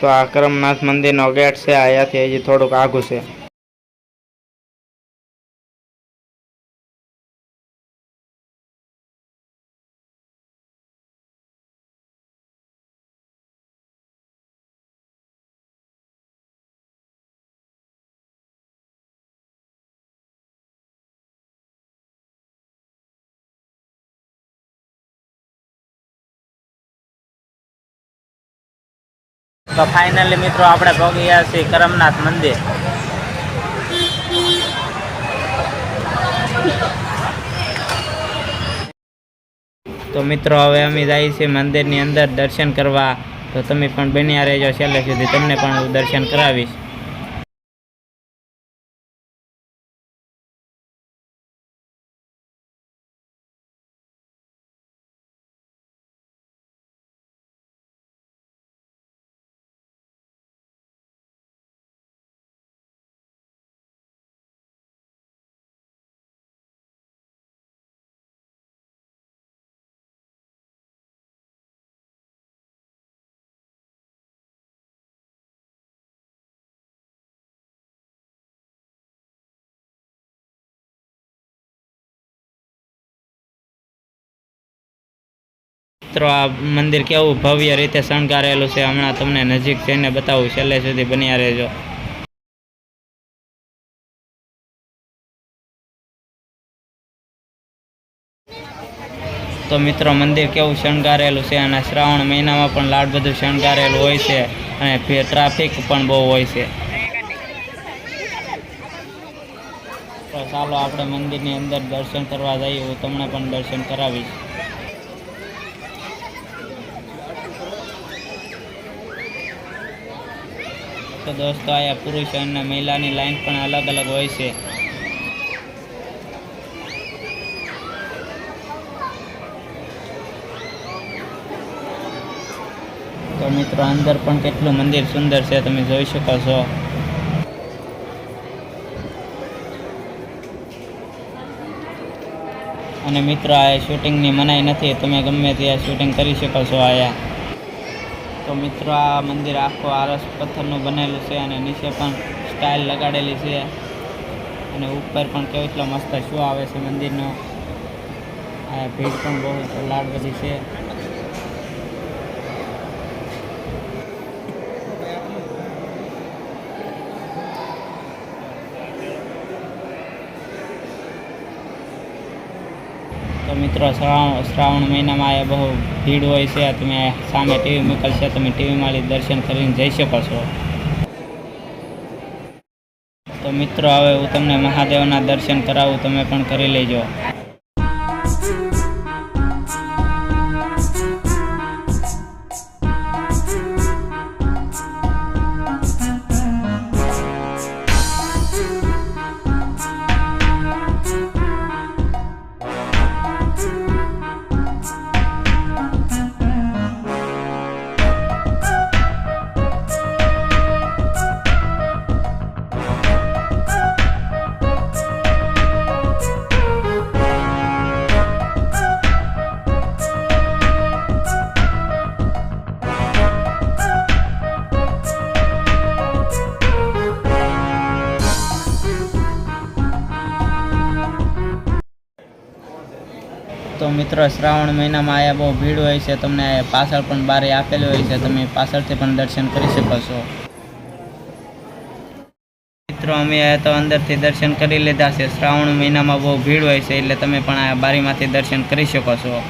તો આ કરમનાથ મંદિરનો ગેટ છે અહીંયાથી હજી થોડુંક આઘું છે. તો ફાઇનલી મિત્રો આપણે પહોંચી ગયા છીએ કરમનાથ મંદિર. તો મિત્રો હવે અમે જઈએ છીએ મંદિરની અંદર દર્શન કરવા. તો તમે પણ બન્યા રહેજો છેલ્લે સુધી. તમને પણ હું દર્શન કરાવીશ. મિત્રો આ મંદિર કેવું ભવ્ય રીતે શણગારેલું છે, હમણાં તમને નજીક જઈને બતાવું, છેલ્લે સુધી બન્યા રહેજો. તો મિત્રો, મંદિર કેવું શણગારેલું છે અને શ્રાવણ મહિનામાં પણ લાડ બધું શણગારેલું હોય છે અને ટ્રાફિક પણ બહુ હોય છે. તો ચાલો આપણે મંદિરની અંદર દર્શન કરવા જઈએ, હું તમને પણ દર્શન કરાવીશ. તો દોસ્તો અહીંયા પુરુષ અને મહિલાની લાઈન પણ અલગ અલગ હોય છે. તો મિત્રો, અંદર પણ કેટલું મંદિર સુંદર છે, તમે જોઈ શકો છો. અને મિત્રો, આ શૂટિંગની મનાઈ નથી, તમે ગમે ત્યાં શૂટિંગ કરી શકો છો આયા. તો મિત્રો, આ મંદિર આખું આરસ પથ્થરનું બનેલું છે અને નીચે પણ સ્ટાઇલ લગાડેલી છે. અને ઉપર પણ કેવો એટલો મસ્ત શો આવે છે મંદિરનો. આ ભીડ પણ બહુ લાડ બધી છે. તો મિત્રો શ્રાવણ શ્રાવણ મહિનામાં આ બહુ ભીડ હોય છે. તમે સામે ટીવી મોકલશે, તમે ટીવીમાં દર્શન કરીને જઈ શકો છો. તો મિત્રો, હવે હું તમને મહાદેવના દર્શન કરાવું, તમે પણ કરી લેજો. મિત્રો, શ્રાવણ મહિનામાં આયા બહુ ભીડ હોય છે. તમને પાછળ પણ બારે આપેલું હોય છે. તમે પાછળથી પણ દર્શન કરી શકો છો. મિત્રો, અમે તો અંદરથી દર્શન કરી લીધા છે. શ્રાવણ મહિનામાં બહુ ભીડ હોય છે, એટલે તમે પણ આ બારીમાંથી દર્શન કરી શકો છો.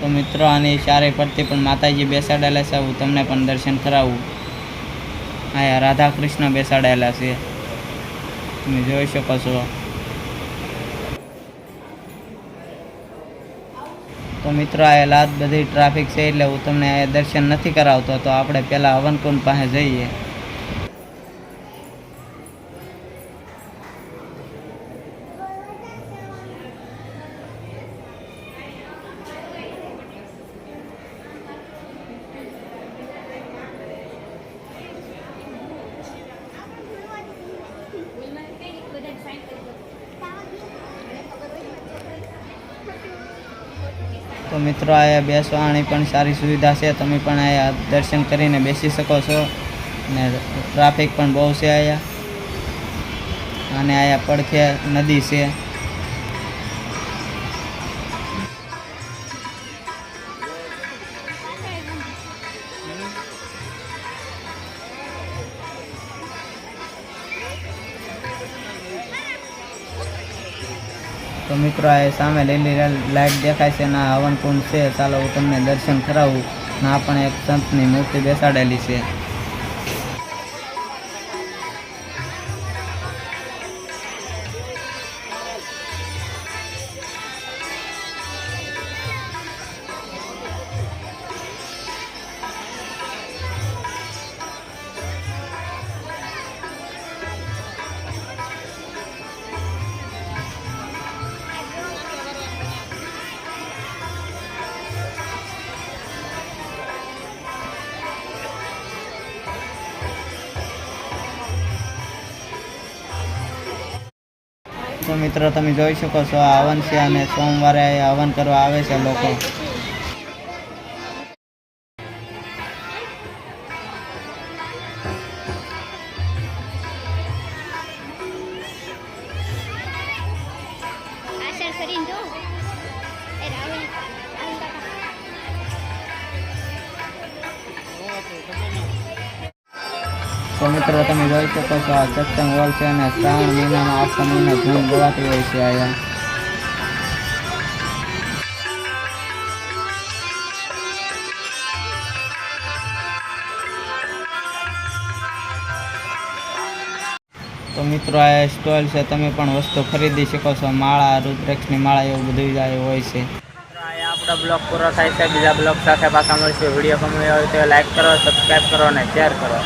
તો મિત્રો, આની ચારે પરથી પણ માતાજી બેસાડેલા છે. હું તમને પણ દર્શન કરાવું. આયા રાધા કૃષ્ણ બેસાડેલા છે. તમે જોઈ શકો છો. તો મિત્રો, આ લાદ બધી ટ્રાફિક છે એટલે હું તમને દર્શન નથી કરાવતો, તો આપણે પહેલાં હવનકુંડ પાસે જઈએ. તો મિત્રો, અહીંયા બેસવાની પણ સારી સુવિધા છે. તમે પણ અહીંયા દર્શન કરીને બેસી શકો છો. અને ટ્રાફિક પણ બહુ છે અહીંયા. અને અહીંયા પડખે નદી છે. તો મિત્રો, આ સામે લીલી લાઇટ દેખાય છે અને આ છે. ચાલો હું તમને દર્શન કરાવું ના પણ એક સંતની મૂર્તિ બેસાડેલી છે. તો મિત્રો તમે જોઈ શકો છો આ હવન છે અને સોમવારે હવન કરવા આવે છે લોકો. આષાઢ કરીને તો મિત્રો, તમે જોઈ શકો છો, આ સત્સંગ હોલ છે અને શ્રાવણ મહિનામાં આખા મહિના ધૂમ ગવાતી હોય છે અહીંયા. તો મિત્રો, આ સ્ટોલ છે, તમે પણ વસ્તુ ખરીદી શકો છો, માળા, રુદ્રક્ષની માળા એવું બધું જ હોય છે. આપણો બ્લોગ પૂરો થાય છે, બીજા બ્લોગ સાથે પાછા મળશે. વીડિયો ગમ્યો હોય તો લાઈક કરો સબસ્ક્રાઈબ કરો અને શેર કરો.